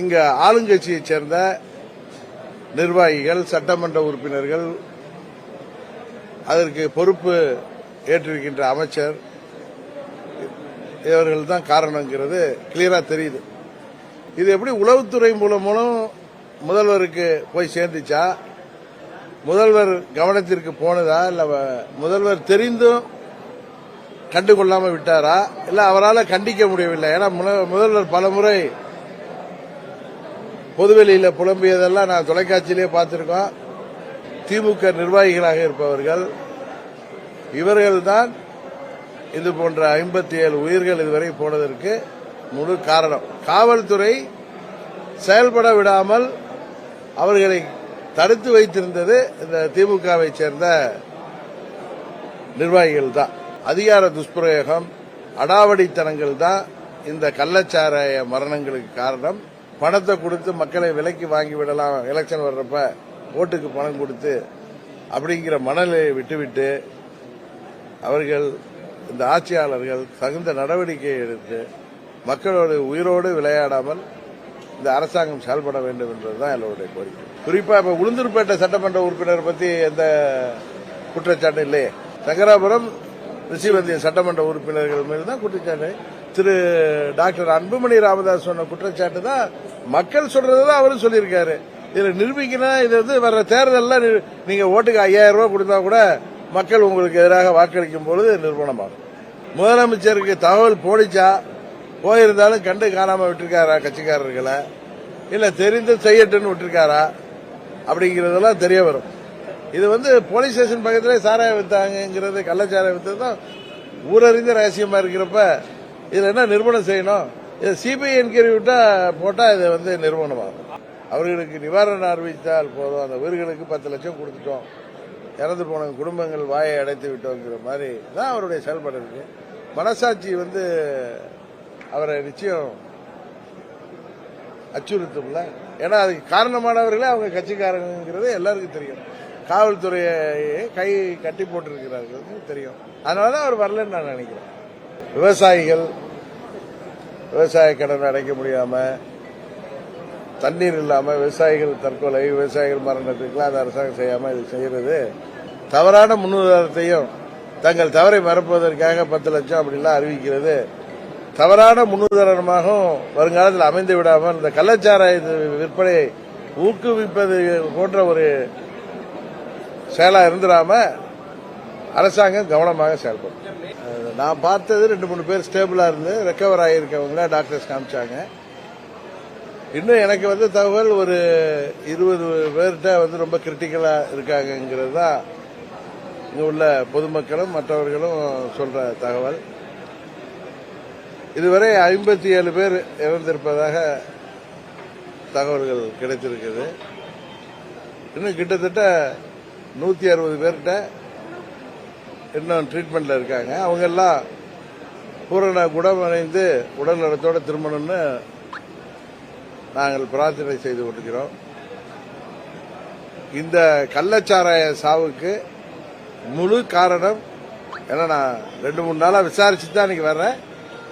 இங்க ஆளுங்கட்சியைச் சேர்ந்த நிர்வாகிகள் சட்டமன்ற உறுப்பினர்கள் அதற்கு பொறுப்பு ஏற்றிருக்கின்ற அமைச்சர் இவர்கள் தான் காரணங்கிறது கிளியரா தெரியுது. இது எப்படி உளவுத்துறை மூலம் மூலம் முதல்வருக்கு போய் சேர்ந்துச்சா? முதல்வர் கவனத்திற்கு போனதா? இல்ல முதல்வர் தெரிந்தும் கண்டுகொள்ளாம விட்டாரா? இல்ல அவரால் கண்டிக்க முடியவில்லை? ஏன்னா முதல்வர் பலமுறை பொதுவெளியில் புலம்பியதெல்லாம் நான் தொலைக்காட்சியிலே பார்த்திருக்கோம். திமுக நிர்வாகிகளாக இருப்பவர்கள். இவர்கள்தான் இது போன்ற ஐம்பத்தி ஏழு உயிர்கள் இதுவரை போனதற்கு முழு காரணம். காவல்துறை செயல்பட விடாமல் அவர்களை தடுத்து வைத்திருந்தது இந்த திமுகவை சேர்ந்த நிர்வாகிகள் தான் அதிகார துஷ்பிரயோகம் அடாவடித்தனங்கள் தான் இந்த கள்ளச்சாராய மரணங்களுக்கு காரணம். பணத்தை கொடுத்து மக்களை விலைக்கு வாங்கி விடலாம் எலெக்ஷன் வர்றப்ப ஓட்டுக்கு பணம் கொடுத்து அப்படிங்கிற மனநிலையை விட்டுவிட்டு அவர்கள் இந்த ஆட்சியாளர்கள் தகுந்த நடவடிக்கை எடுத்து மக்களோடு உயிரோடு விளையாடாமல் இந்த அரசாங்கம் செயல்பட வேண்டும் என்றதுதான் எல்லோருடைய கோரிக்கை. குறிப்பா இப்ப உளுந்தூர்பேட்டை சட்டமன்ற உறுப்பினர் பத்தி எந்த குற்றச்சாட்டு இல்லையே? சங்கராபுரம் ரிஷிவந்திய சட்டமன்ற உறுப்பினர்கள் மீது தான் குற்றச்சாட்டு. திரு டாக்டர் அன்புமணி ராமதாஸ் சொன்ன குற்றச்சாட்டு தான் மக்கள் சொல்றது தான் அவரும் சொல்லியிருக்காரு. இதுல நிரூபிக்கணும் இது வந்து வர்ற தேர்தலில் நீங்கள் நீங்க ஓட்டுக்கு ஐயாயிரம் ரூபாய் கொடுத்தா கூட மக்கள் உங்களுக்கு எதிராக வாக்களிக்கும் பொழுது நிறுவனமாகும் முதலமைச்சருக்கு தகவல் போடிச்சா போயிருந்தாலும் கண்டு காணாம விட்டுருக்காரா கட்சிக்காரர்களை? இல்ல தெரிந்து செய்யட்டுன்னு விட்டுருக்காரா? அப்படிங்கறதெல்லாம் தெரிய வரும். இது வந்து போலீஸ் ஸ்டேஷன் பக்கத்தில் சாராயம் வித்தாங்கிறது கள்ளச்சாராயம் வித்தது தான் ஊரறிந்த ரகசியமாக இருக்கிறப்ப இதில் என்ன நிறுவனம் செய்யணும்? இதை சிபிஐ என்கொயரி விட்டா போட்டால் இதை வந்து நிறுவனமாகும் அவர்களுக்கு நிவாரணம் அறிவித்தால் போதும். அந்த உயிர்களுக்கு பத்து லட்சம் கொடுத்துட்டோம். இறந்து போன குடும்பங்கள் வாயை அடைத்து விட்டோங்கிற மாதிரி தான் அவருடைய செயல்பாடு இருக்கு. மனசாட்சி வந்து அவரை நிச்சயம் அச்சுறுத்தும்ல. ஏன்னா அதுக்கு காரணமானவர்களே அவங்க கட்சிக்காரங்கிறது எல்லாருக்கும் தெரியும். காவல்துறையை கை கட்டி போட்டிருக்கிறார்கள் தெரியும். அதனால தான் அவர் வரலன்னு நான் நினைக்கிறேன். விவசாயிகள் விவசாய கடன் அடைக்க முடியாம தண்ணீர் இல்லாம விவசாயிகள் தற்கொலை விவசாயிகள் மரணத்துக்குலாம் அது அரசாங்கம் செய்யாம இது செய்யறது தவறான முன்னுதாரணத்தையும் தங்கள் தவறை மறப்பதற்காக பத்து லட்சம் அப்படிலாம் அறிவிக்கிறது. தவறான முன்னுதாரணமாகவும் வருங்காலத்தில் அமைந்து விடாமல் இந்த கள்ளச்சாராய விற்பனையை ஊக்குவிப்பது போன்ற ஒரு செயலா இருந்துடாம அரசாங்கம் கவனமாக செயல்படும். நான் பார்த்தது ரெண்டு மூணு பேர் ஸ்டேபிளா இருந்து ரெக்கவர் ஆகியிருக்கவங்கள டாக்டர்ஸ் காமிச்சாங்க. இன்னும் எனக்கு வந்து தகவல் ஒரு இருபது பேர்கிட்ட வந்து ரொம்ப கிரிட்டிக்கலா இருக்காங்கங்கிறது தான் இங்கே உள்ள பொதுமக்களும் மற்றவர்களும் சொல்ற தகவல். இதுவரை ஐம்பத்தி ஏழு பேர் இறந்திருப்பதாக தகவல்கள் கிடைத்திருக்குது. இன்னும் கிட்டத்தட்ட நூற்றி அறுபது பேர்கிட்ட இன்னும் ட்ரீட்மெண்ட்டில் இருக்காங்க. அவங்க எல்லாம் பூரண குணமடைந்து உடல் நலத்தோட திரும்பணும்னு நாங்கள் பிரார்த்தனை செய்து கொண்டிருக்கிறோம். இந்த கள்ளச்சாராய சாவுக்கு முழு காரணம் ஏன்னா நான் ரெண்டு மூணு நாளாக விசாரிச்சு தான் இன்னைக்கு வர்றேன்.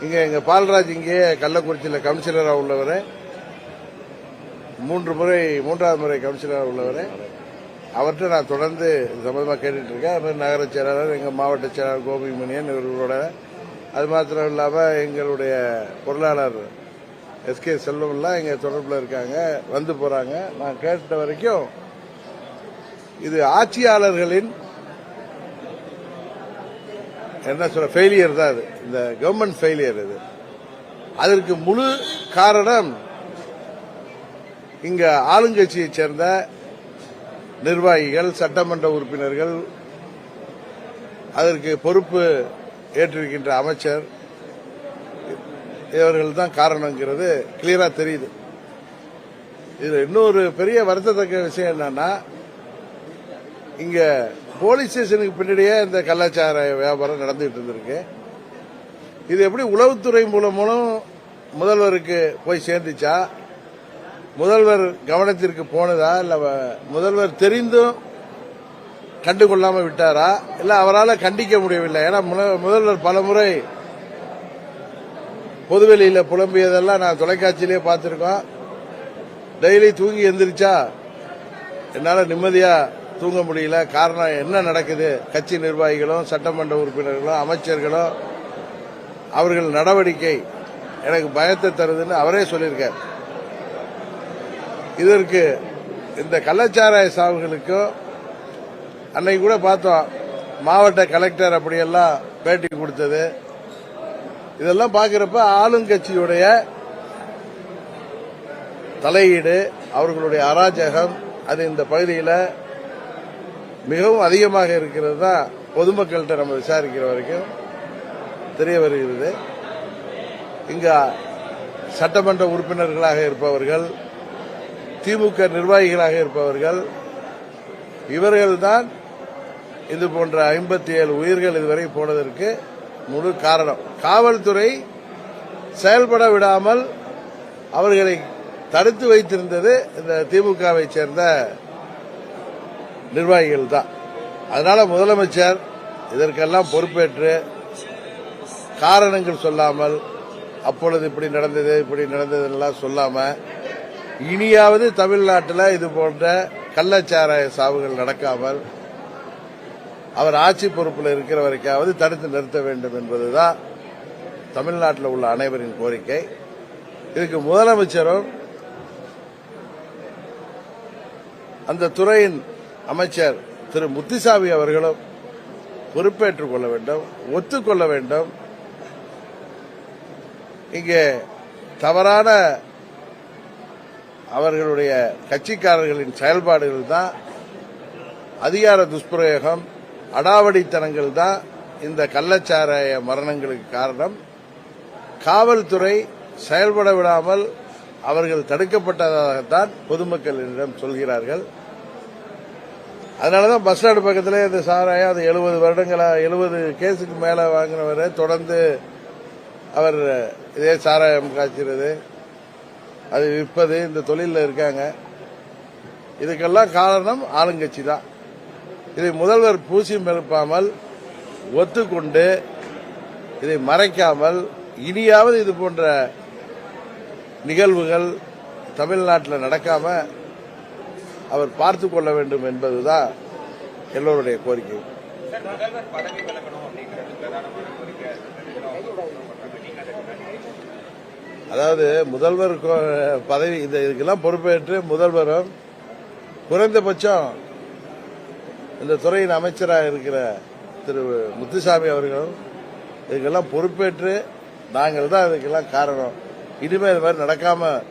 இங்கே எங்கள் பால்ராஜ் இங்கேயே கள்ளக்குறிச்சியில் கவுன்சிலராக உள்ளவர். மூன்று முறை மூன்றாவது முறை கவுன்சிலராக உள்ளவர். அவர்கிட்ட நான் தொடர்ந்து சம்மந்தமாக சம்பந்தமா கேட்டுட்டு இருக்கேன். நகர செயலாளர் எங்கள் மாவட்ட செயலாளர் கோபிமணியன் இவர்களோட. அது மாத்திரம் இல்லாமல் எங்களுடைய பொருளாளர் எஸ்கே செல்வம்லாம் எங்கள் தொடர்பில் இருக்காங்க. வந்து போகிறாங்க நான் கேட்ட வரைக்கும் இது ஆட்சியாளர்களின் என்ன சொல்ற ஃபெயிலியர் தான் இது இந்த கவர்மெண்ட் ஃபெயிலியர் இது. அதற்கு முழு காரணம் இங்க ஆளுங்கட்சியைச் சேர்ந்த நிர்வாகிகள் சட்டமன்ற உறுப்பினர்கள் அதற்கு பொறுப்பு ஏற்றிருக்கின்ற அமைச்சர் இவர்கள் தான் காரணங்கிறது கிளியரா தெரியுது. இதுல இன்னொரு பெரிய வருத்தத்தக்க விஷயம் என்னன்னா இங்க போலீஸ் ஸ்டேஷனுக்கு பின்னாடியே இந்த கலாச்சார வியாபாரம் நடந்துட்டு இருந்திருக்கு. இது எப்படி உளவுத்துறை மூலம் மூலம் முதல்வருக்கு போய் சேர்ந்துச்சா? முதல்வர் கவனத்திற்கு போனதா இல்ல முதல்வர் தெரிந்தும் கண்டுகொள்ளாம விட்டாரா? இல்ல அவரால் கண்டிக்க முடியவில்லை? ஏன்னா முன- முதல்வர் பலமுறை பொதுவெளியில புலம்பியதெல்லாம் நான் தொலைக்காட்சியிலே பார்த்திருக்கோம். டெய்லி தூங்கி எந்திரிச்சா என்னால் நிம்மதியாக தூங்க முடியல. காரணம் என்ன நடக்குது? கட்சி நிர்வாகிகளும் சட்டமன்ற உறுப்பினர்களும் அமைச்சர்களும் அவர்கள் நடவடிக்கை எனக்கு பயத்தை தருதுன்னு அவரே சொல்லியிருக்கார். இதற்கு இந்த கள்ளச்சாராய சாவுகளுக்கும் அன்னைக்கு கூட பார்த்தோம் மாவட்ட கலெக்டர் அப்படியெல்லாம் பேட்டி கொடுத்தது. இதெல்லாம் பார்க்கிறப்ப ஆளுங்கட்சியுடைய தலையீடு அவர்களுடைய அராஜகம் அது இந்த பகுதியில் மிகவும் அதிகமாக இருக்கிறது தான் பொதுமக்கள்கிட்ட நம்ம விசாரிக்கிற வரைக்கும் தெரிய வருகிறது. இங்க சட்டமன்ற உறுப்பினர்களாக இருப்பவர்கள் திமுக நிர்வாகிகளாக இருப்பவர்கள் இவர்கள்தான் இது போன்ற ஐம்பத்தி ஏழு உயிர்கள் இதுவரை போனதற்கு முழு காரணம். காவல்துறை செயல்பட விடாமல் அவர்களை தடுத்து வைத்திருந்தது இந்த திமுகவை சேர்ந்த நிர்வாகிகள் தான் அதனால முதலமைச்சர் இதற்கெல்லாம் பொறுப்பேற்று காரணங்கள் சொல்லாமல் அப்பொழுது இப்படி நடந்தது இப்படி நடந்ததுலாம் சொல்லாமல் இனியாவது தமிழ்நாட்டில் இது போன்ற கள்ளச்சாராய சாவுகள் நடக்காமல் அவர் ஆட்சி பொறுப்பில் இருக்கிற வரைக்காவது தடுத்து நிறுத்த வேண்டும் என்பதுதான் தமிழ்நாட்டில் உள்ள அனைவரின் கோரிக்கை. இதுக்கு முதலமைச்சரும் அந்த துறையின் அமைச்சர் திரு முத்துசாமி அவர்களும் பொறுப்பேற்றுக் கொள்ள வேண்டும் ஒத்துக்கொள்ள வேண்டும். இங்கே தவறான அவர்களுடைய கட்சிக்காரர்களின் செயல்பாடுகள் தான் அதிகார துஷ்பிரயோகம் அடாவடித்தனங்கள் தான் இந்த கள்ளச்சாராய மரணங்களுக்கு காரணம். காவல்துறை செயல்பட விடாமல் அவர்கள் தடுக்கப்பட்டதாகத்தான் பொதுமக்களிடம் சொல்கிறார்கள். அதனாலதான் பஸ் ஸ்டாண்டு பக்கத்திலே இந்த சாராயம் அது எழுபது வருடங்களா எழுபது கேஸுக்கு மேல வாங்கினவர் தொடர்ந்து அவர் இதே சாராயம் காய்ச்சிறது. அது விற்பது இந்த தொழிலில் இருக்காங்க. இதுக்கெல்லாம் காரணம் ஆளுங்கட்சி தான். இதை முதல்வர் பூசி மெழுப்பாமல் ஒத்துக்கொண்டு இதை மறைக்காமல் இனியாவது இது போன்ற நிகழ்வுகள் தமிழ்நாட்டில் நடக்காம அவர் பார்த்து கொள்ள வேண்டும் என்பதுதான் எல்லோருடைய கோரிக்கை. அதாவது முதல்வர் கோ- பதவி இந்த இதுக்கெல்லாம் பொறுப்பேற்று முதல்வரும் குறைந்தபட்சம் இந்த துறையின் அமைச்சராக இருக்கிற திரு முத்துசாமி அவர்களும் இதுக்கெல்லாம் பொறுப்பேற்று நாங்கள் தான் இதுக்கெல்லாம் காரணம். இனிமேல் இது மாதிரி நடக்காம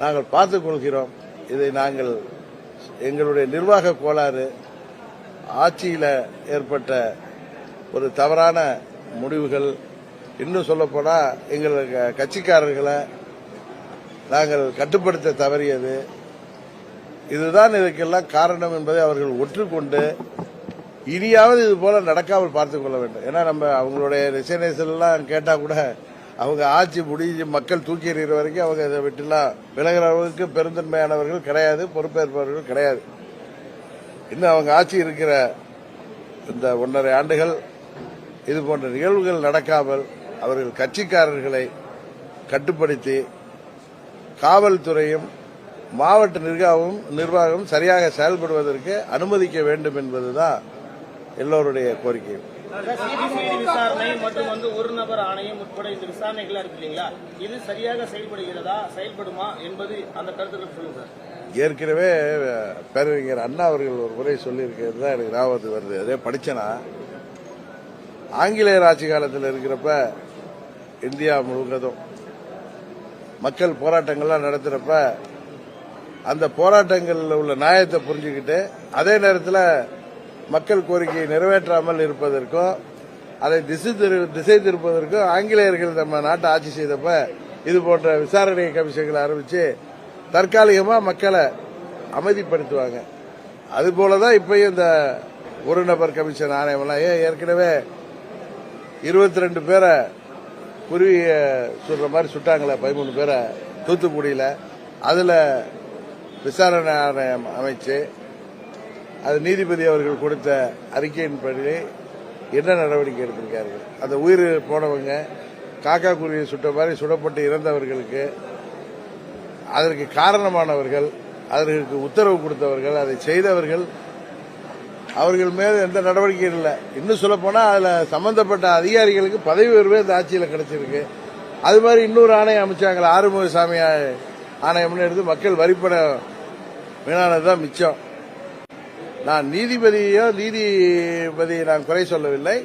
நாங்கள் பார்த்துக் கொள்கிறோம். இதை நாங்கள் எங்களுடைய நிர்வாக கோளாறு ஆட்சியில் ஏற்பட்ட ஒரு தவறான முடிவுகள் இன்னும் சொல்லப்போனா எங்களுக்கு கட்சிக்காரர்களை நாங்கள் கட்டுப்படுத்த தவறியது. இதுதான் இதுக்கெல்லாம் காரணம் என்பதை அவர்கள் ஒற்றுக்கொண்டு இனியாவது இது போல நடக்காமல் பார்த்துக் கொள்ள வேண்டும். ஏன்னா நம்ம அவங்களுடைய ரெசினேஷன் எல்லாம் கேட்டா கூட அவங்க ஆட்சி முடிஞ்சு மக்கள் தூக்கி எறிகிற வரைக்கும் அவங்க இதை விட்டுலாம் விலகிறவர்களுக்கு பெருந்தன்மையானவர்கள் கிடையாது பொறுப்பேற்பவர்கள் கிடையாது. இன்னும் அவங்க ஆட்சி இருக்கிற இந்த ஒன்றரை ஆண்டுகள் இது போன்ற நிகழ்வுகள் நடக்காமல் அவர்கள் கட்சிக்காரர்களை கட்டுப்படுத்தி காவல்துறையும் மாவட்ட நிர்வாகமும் நிர்வாகம் சரியாக செயல்படுவதற்கு அனுமதிக்க வேண்டும் என்பதுதான் எல்லோருடைய கோரிக்கை. சிபிசிஐடி விசாரணை மற்றும் வந்து ஒரு நபர் ஆணையம் உட்பட இந்த விசாரணைகள் இருக்கு இல்லைங்களா? இது சரியாக செயல்படுகிறதா செயல்படுமா என்பது அந்த கருத்துக்கள் சொல்லுங்க ஏற்கனவே பேரறிஞர் அண்ணா அவர்கள் ஒரு முறை சொல்லியிருக்கிறது தான் எனக்கு ஞாபகத்துக்கு வருது. அதே படிச்சேனா? ஆங்கிலேயர் ஆட்சி காலத்தில் இருக்கிறப்ப இந்தியா முழுவதும் மக்கள் போராட்டங்கள்லாம் நடத்துறப்ப அந்த போராட்டங்களில் உள்ள நியாயத்தை புரிஞ்சுக்கிட்டு அதே நேரத்தில் மக்கள் கோரிக்கையை நிறைவேற்றாமல் இருப்பதற்கும் அதை திசை திரு திசை திருப்பதற்கும் ஆங்கிலேயர்கள் நம்ம நாட்டை ஆட்சி செய்தப்ப இது போன்ற விசாரணை கமிஷன்களை ஆரம்பித்து தற்காலிகமாக மக்களை அமைதிப்படுத்துவாங்க. அதுபோல தான் இப்பயும் இந்த ஒரு நபர் கமிஷன் ஆணையமெல்லாம் ஏன் ஏற்கனவே இருபத்தி ரெண்டு பேரை குருவிய சுடுற மாதிரி சுட்டாங்களே பதிமூணு பேரை தூத்துக்குடியில். அதில் விசாரணை ஆணையம் அமைச்சு அது நீதிபதி அவர்கள் கொடுத்த அறிக்கையின்படி என்ன நடவடிக்கை எடுத்திருக்கார்கள் அந்த உயிர் போனவங்க காக்கா குருவியை சுட்ட மாதிரி சுடப்பட்டு இறந்தவர்களுக்கு அதற்கு காரணமானவர்கள் அதற்கு உத்தரவு கொடுத்தவர்கள் அதை செய்தவர்கள் அவர்கள் மேல் எந்த நடவடிக்கையும் இல்லை. இன்னும் சொல்ல போனா அதுல சம்பந்தப்பட்ட அதிகாரிகளுக்கு பதவி உயர்வே இந்த ஆட்சியில் கிடைச்சிருக்கு. அது மாதிரி இன்னொரு ஆணையம் அமைச்சாங்களா ஆறுமுகசாமி ஆணையம்னு எடுத்து மக்கள் வரிப்பணம் வீணானதுதான் மிச்சம். நான் நீதிபதியோ நீதிபதியை நான் குறை சொல்லவில்லை.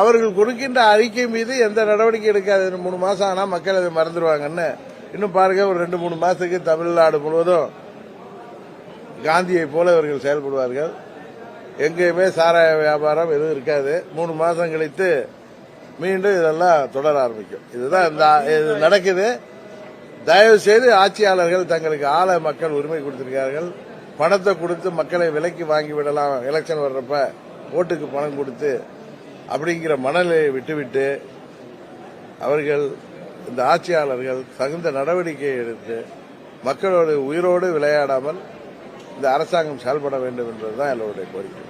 அவர்கள் கொடுக்கின்ற அறிக்கை மீது எந்த நடவடிக்கை எடுக்காது. மூணு மாசம் ஆனா மக்கள் அதை மறந்துடுவாங்கன்னு இன்னும் பாருங்க ஒரு ரெண்டு மூணு மாசத்துக்கு தமிழ்நாடு முழுவதும் காந்தியை போல இவர்கள் செயல்படுவார்கள். எங்கேயுமே சாராய வியாபாரம் எதுவும் இருக்காது. மூணு மாசம் கழித்து மீண்டும் இதெல்லாம் தொடர ஆரம்பிக்கும். இதுதான் இந்த இது நடக்குது. தயவு செய்து ஆட்சியாளர்கள் தங்களுக்கு ஆள மக்கள் உரிமை கொடுத்திருக்கார்கள் பணத்தை கொடுத்து மக்களை விலைக்கு வாங்கி விடலாம். எலெக்ஷன் வர்றப்ப ஓட்டுக்கு பணம் கொடுத்து அப்படிங்கிற மனநிலையை விட்டுவிட்டு அவர்கள் இந்த ஆட்சியாளர்கள் தகுந்த நடவடிக்கை எடுத்து மக்களோடு உயிரோடு விளையாடாமல் இந்த அரசாங்கம் செயல்பட வேண்டும் என்பதுதான் எல்லோருடைய கோரிக்கை.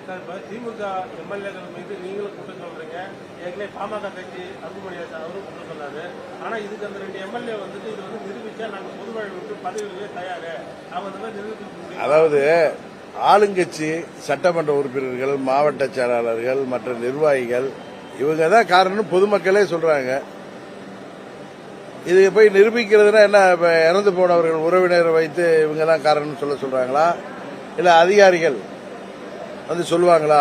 திமுக எம்எல்ஏக்கள் மீது நீங்களும் குற்றம் சொல்றீங்க. ஏற்கனவே பாமக கட்சி அன்புமணி சார் அவரும் குற்றம் சொன்னாரு. ஆனா இதுக்கு அந்த ரெண்டு எம்எல்ஏ வந்துட்டு இது வந்து நிரூபிச்சா நாங்க பொது வாழ்வு விட்டு பதவிகளே தயாரு. அவங்க இந்த மாதிரி நிரூபிக்க முடியும்? அதாவது ஆளுங்கட்சி சட்டமன்ற உறுப்பினர்கள் மாவட்ட செயலாளர்கள் மற்ற நிர்வாகிகள் இவங்க தான் காரணம் பொதுமக்களே சொல்றாங்க. இது போய் நிரூபிக்கிறதுனா என்ன இறந்து போனவர்கள் உறவினரை வைத்து இவங்க தான் காரணம்னு சொல்ல சொல்றாங்களா? இல்ல அதிகாரிகள் வந்து சொல்லுவாங்களா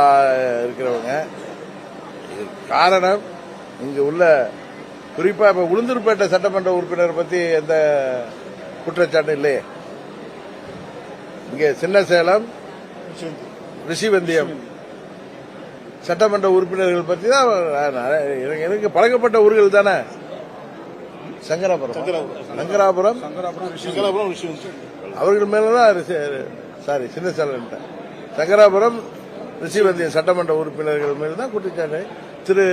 இருக்கிறவங்க. இது காரணம் இங்க உள்ள குறிப்பா இப்ப உளுந்தூர்பேட்டை சட்டமன்ற உறுப்பினர் பத்தி எந்த குற்றச்சாட்டு இல்லையே. இங்க சின்ன சேலம் ரிஷிவந்தியம். சட்டமன்ற உறுப்பினர்கள் பத்தி தான் எனக்கு பழக்கப்பட்ட ஊர்கள் தானே. சங்கராபுரம். சங்கராபுரம். அவர்கள் மேலதான் சாரி சின்ன சேலம் சங்கராபுரம் ரிஷிவந்தியம் சட்டமன்ற உறுப்பினர்கள் மேல தான் குற்றச்சாட்டு. திரு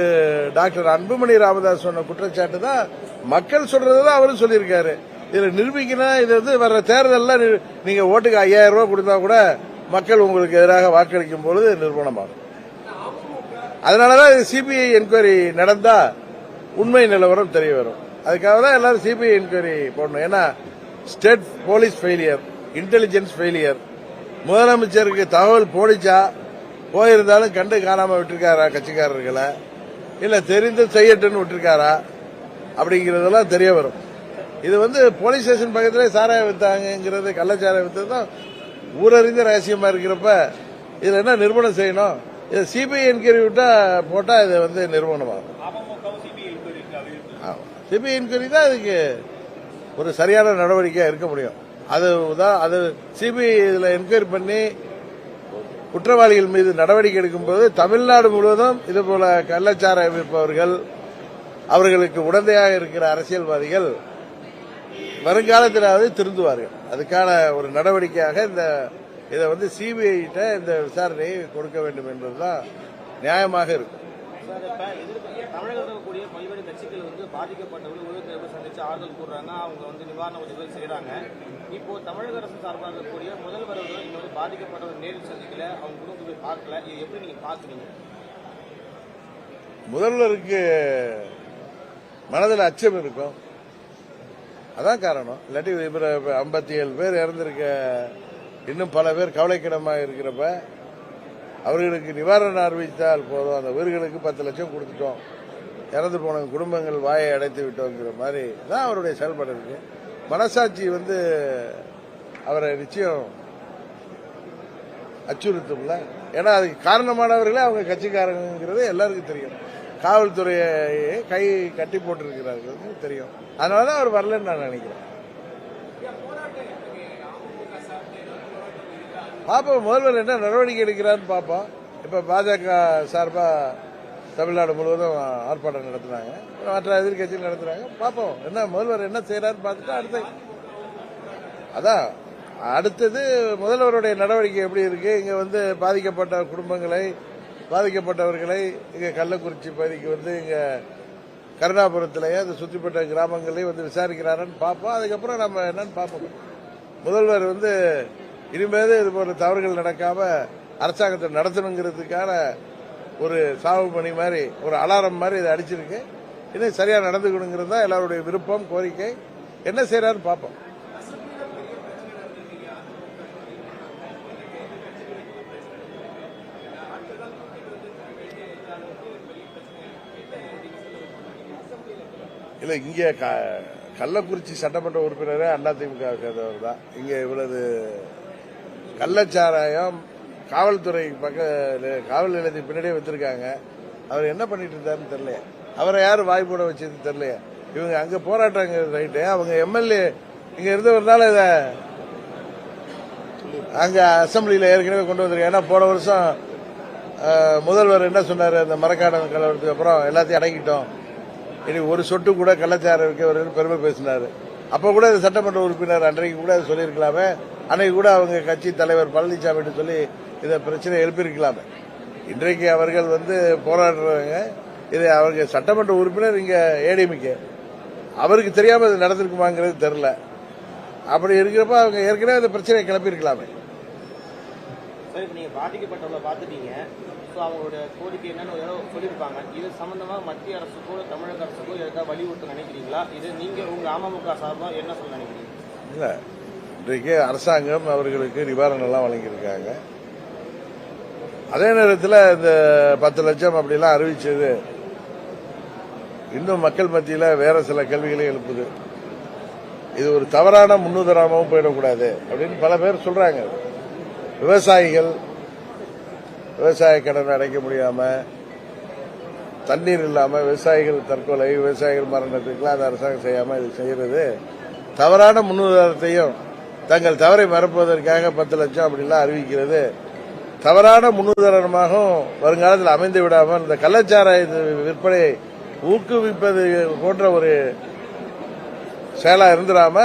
டாக்டர் அன்புமணி ராமதாஸ் சொன்ன குற்றச்சாட்டு தான் மக்கள் சொல்றதுதான் அவரும் சொல்லியிருக்காரு. இதில் நிரூபிக்கணும் இது வந்து வர்ற தேர்தல்ல நீங்க ஓட்டுக்கு ஐயாயிரம் ரூபாய் கொடுத்தா கூட மக்கள் உங்களுக்கு எதிராக வாக்களிக்கும் பொழுது நிரூபணமாகும் அதனாலதான் சிபிஐ என்கொயரி நடந்தா உண்மை நிலவரம் தெரிய வரும். அதுக்காக தான் எல்லாரும் சிபிஐ என்கொயரி போடணும். ஏன்னா state police failure intelligence failure முதலமைச்சருக்கு தகவல் போடிச்சா? போயிருந்தாலும் கண்டு காணாம விட்டுருக்காரா கட்சிக்காரர்களை? இல்ல தெரிந்து செய்யட்டுன்னு விட்டுருக்காரா? அப்படிங்கறதெல்லாம் தெரிய வரும். இது வந்து போலீஸ் ஸ்டேஷன் பக்கத்துல சாராயம் வித்தாங்கிறது கள்ளச்சாராயம் வித்தது தான் ஊரறிந்த ரகசியமா இருக்கிறப்ப இதுல என்ன நிறுவனம் செய்யணும்? இது சிபிஐ என்கொயரி விட்டா போட்டா இது வந்து நிறுவனமாகும். சிபிஐ என்கொயரி தான் இதுக்கு ஒரு சரியான நடவடிக்கையா இருக்க முடியும். அது அது சிபிஐ இதில் என்கொயரி பண்ணி குற்றவாளிகள் மீது நடவடிக்கை எடுக்கும்போது தமிழ்நாடு முழுவதும் இதுபோல கள்ளச்சார கள்ளச்சாராயம் விற்பவர்கள் அவர்களுக்கு உடந்தையாக இருக்கிற அரசியல்வாதிகள் வருங்காலத்திலாவது திருந்துவார்கள். அதுக்கான ஒரு நடவடிக்கையாக இந்த இதை வந்து சிபிஐட்ட இந்த விசாரணையை கொடுக்க வேண்டும் என்பதுதான் நியாயமாக இருக்கும். தமிழகத்தில் பல்வேறு கட்சிகள் வந்து பாதிக்கப்பட்டவர்கள் சந்திச்சு ஆறுதல் கூடுறாங்க அவங்க வந்து நிவாரண உதவிகள் செய்யறாங்க இப்போ தமிழக அரசு சார்பாக இருக்கக்கூடிய முதல்வர் அவர்கள் இந்த மாதிரி பாதிக்கப்பட்டவர் நேரில் சந்திக்கல. அவங்க குடும்பத்தை போய் பார்க்கல. இது எப்படி நீங்க பாக்குறீங்க முதல்வருக்கு மனதில் அச்சம் இருக்கும். அதான் காரணம். இல்லாட்டி இப்போ ஐம்பத்தி ஏழு பேர் இறந்திருக்க இன்னும் பல பேர் கவலைக்கிடமாக இருக்கிறப்ப அவர்களுக்கு நிவாரணம் அறிவித்தால் போதும். அந்த உயிர்களுக்கு பத்து லட்சம் கொடுத்துட்டோம். இறந்து போன குடும்பங்கள் வாயை அடைத்து விட்டோங்கிற மாதிரி தான் அவருடைய செயல்பாடு இருக்குது மனசாட்சி வந்து அவரை நிச்சயம் அச்சுறுத்தும்ல. ஏன்னா அதுக்கு காரணமானவர்களே அவங்க கட்சிக்காரங்கிறது எல்லாருக்கும் தெரியும். காவல்துறையை கை கட்டி போட்டிருக்கிறார்கள் தெரியும். அதனால தான் அவர் வரலன்னு நான் நினைக்கிறேன். பார்ப்போம் முதல்வர் என்ன நடவடிக்கை எடுக்கிறான்னு பார்ப்போம் இப்ப பாஜக சார்பா தமிழ்நாடு முழுவதும் ஆர்ப்பாட்டம் நடத்துனாங்க மற்ற எதிர்கட்சிகள் நடத்துறாங்க. பார்ப்போம். என்ன முதல்வர் என்ன செய்யறாருன்னு பார்த்துட்டு அடுத்த. அதான் அடுத்தது முதல்வருடைய நடவடிக்கை எப்படி இருக்கு? இங்க வந்து பாதிக்கப்பட்ட குடும்பங்களை பாதிக்கப்பட்டவர்களை இங்க கள்ளக்குறிச்சி பகுதிக்கு வந்து இங்க கருணாபுரத்திலேயே அந்த சுற்றிப்பட்ட கிராமங்களையும் வந்து விசாரிக்கிறாருன்னு பார்ப்போம். அதுக்கப்புறம் நம்ம என்னன்னு பார்ப்போம். முதல்வர் வந்து இனிமேல் இது போன்ற தவறுகள் நடக்காம அரசாங்கத்தை நடத்தணுங்கிறதுக்கான ஒரு சாவு பணி மாதிரி ஒரு அலாரம் மாதிரி இதை அடிச்சிருக்கு. இன்னும் சரியாக நடந்துக்கணுங்கிறது தான் எல்லாருடைய விருப்பம் கோரிக்கை. என்ன செய்யறாருன்னு பார்ப்போம். இல்லை இங்கே க கள்ளக்குறிச்சி சட்டமன்ற உறுப்பினரே அதிமுக சேர்ந்தவர் தான். இங்கே இவ்வளவு கள்ளச்சாராயம் காவல்துறை பக்க காவல் நிலையத்துக்கு பின்னாடியே வச்சிருக்காங்க. அவர் என்ன பண்ணிட்டு இருந்தாருன்னு தெரியல அவரை யாரும் வாய் போட வச்சது தெரியலையே. இவங்க அங்க போராட்டாங்க ரைட்டு அவங்க எம்எல்ஏ இங்க இருந்தவர்னால இத அங்க அசம்பிளியில ஏற்கனவே கொண்டு வந்திருக்காங்க. ஏன்னா போன வருஷம் முதல்வர் என்ன சொன்னார்? அந்த மரக்காடன் கலவரத்துக்கு அப்புறம் எல்லாத்தையும் அடங்கிட்டோம் இனி ஒரு சொட்டு கூட கள்ளச்சாரம் வைக்க ஒரு பெருமை பேசினார். அப்போ கூட இந்த சட்டமன்ற உறுப்பினர் அன்றைக்கு கூட சொல்லியிருக்கலாமே. அன்னைக்கு கூட அவங்க கட்சி தலைவர் பழனிசாமி சொல்லி இதை பிரச்சனை எழுப்பியிருக்கலாமே. இன்றைக்கு அவர்கள் வந்து போராடுறாங்க இது அவங்க சட்டமன்ற உறுப்பினர் இங்க ஏடிஎம்கே அவருக்கு தெரியாம இது நடந்திருக்குமாங்கிறது தெரியல. அப்படி இருக்கிறப்ப அவங்க ஏற்கனவே இந்த பிரச்சனையை கிளப்பியிருக்கலாமே. நீங்கள் பாதிக்கப்பட்டவங்களை பார்த்துட்டீங்க. ஸோ அவங்களுடைய கோரிக்கை என்னன்னு ஏதோ சொல்லியிருப்பாங்க. இது சம்பந்தமாக மத்திய அரசுக்கோ தமிழக அரசுக்கோ ஏதாவது வலியுறுத்த நினைக்கிறீங்களா? இது நீங்கள் உங்கள் அமமுக சார்பாக என்ன சொல்ல நினைக்கிறீங்க? இல்ல. இன்றைக்கு அரசாங்கம் அவர்களுக்கு நிவாரணம் எல்லாம் வழங்கியிருக்காங்க. அதே நேரத்தில் இந்த பத்து லட்சம் அப்படிலாம் அறிவிச்சது. இன்னும் மக்கள் மத்தியில் வேற சில கேள்விகளை எழுப்புது. இது ஒரு தவறான முன்னுதாரணமும் போயிடக்கூடாது அப்படின்னு பல பேர் சொல்றாங்க. விவசாயிகள் விவசாய கடன் அடைக்க முடியாம தண்ணீர் இல்லாம விவசாயிகள் தற்கொலை விவசாயிகள் மரணத்துக்குலாம் அந்த அரசாங்கம் செய்யாம இது செய்யறது. தவறான முன்னுதாரணத்தையும் தங்கள் தவறை மறப்பதற்காக பத்து லட்சம் அப்படிலாம் அறிவிக்கிறது. தவறான முன்னுதாரணமாகவும் வருங்காலத்தில் அமைந்து விடாமல் இந்த கள்ளச்சாராய விற்பனையை ஊக்குவிப்பது போன்ற ஒரு செயலா இருந்துடாம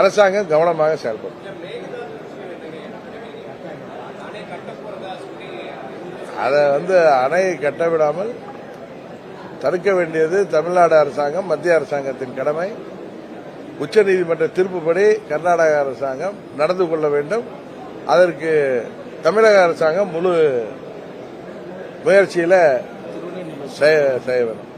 அரசாங்கம் கவனமாக செயல்படும். அதை வந்து அணையை கட்ட விடாமல் தடுக்க வேண்டியது தமிழ்நாடு அரசாங்கம் மத்திய அரசாங்கத்தின் கடமை. உச்சநீதிமன்ற தீர்ப்புப்படி கர்நாடக அரசாங்கம் நடந்து கொள்ள வேண்டும். அதற்கு தமிழக அரசாங்கம் முழு முயற்சியில் செய்ய வேண்டும்